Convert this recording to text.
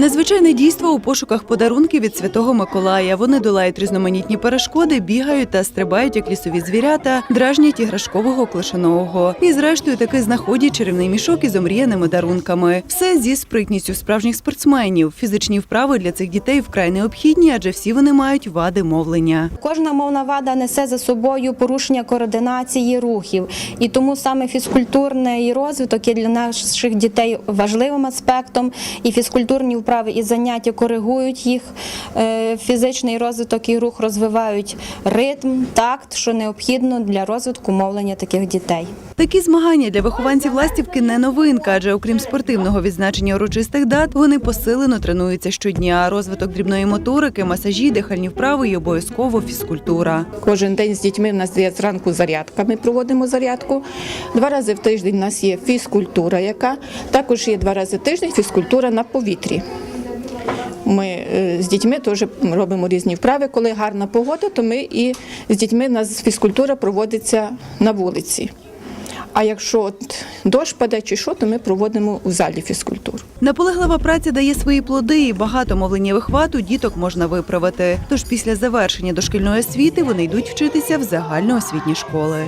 Незвичайне дійство у пошуках подарунків від святого Миколая. Вони долають різноманітні перешкоди, бігають та стрибають як лісові звірята, дражнять іграшкового клишоного. І зрештою таки знаходять чарівний мішок із омріяними дарунками. Все зі спритністю справжніх спортсменів. Фізичні вправи для цих дітей вкрай необхідні, адже всі вони мають вади мовлення. Кожна мовна вада несе за собою порушення координації рухів, і тому саме фізкультурний розвиток є для наших дітей важливим аспектом. І фізкультурні вправи і заняття коригують їх. е, Фізичний розвиток і рух розвивають ритм, такт, що необхідно для розвитку мовлення таких дітей. Такі змагання для вихованців ластівки не новинка, адже окрім спортивного відзначення урочистих дат, вони посилено тренуються щодня. Розвиток дрібної моторики, масажі, дихальні вправи і обов'язково фізкультура. Кожен день з дітьми в нас є зранку зарядка. Ми проводимо зарядку. Два рази в тиждень у нас є фізкультура, яка також є два рази в тиждень фізкультура на повітрі. Ми е, з дітьми теж робимо різні вправи. Коли гарна погода, то ми і з дітьми у нас фізкультура проводиться на вулиці. А якщо от дощ паде чи що, то ми проводимо у залі фізкультуру. Наполеглива праця дає свої плоди, і багато мовленнєвих вад у діток можна виправити. Тож після завершення дошкільної освіти вони йдуть вчитися в загальноосвітні школи.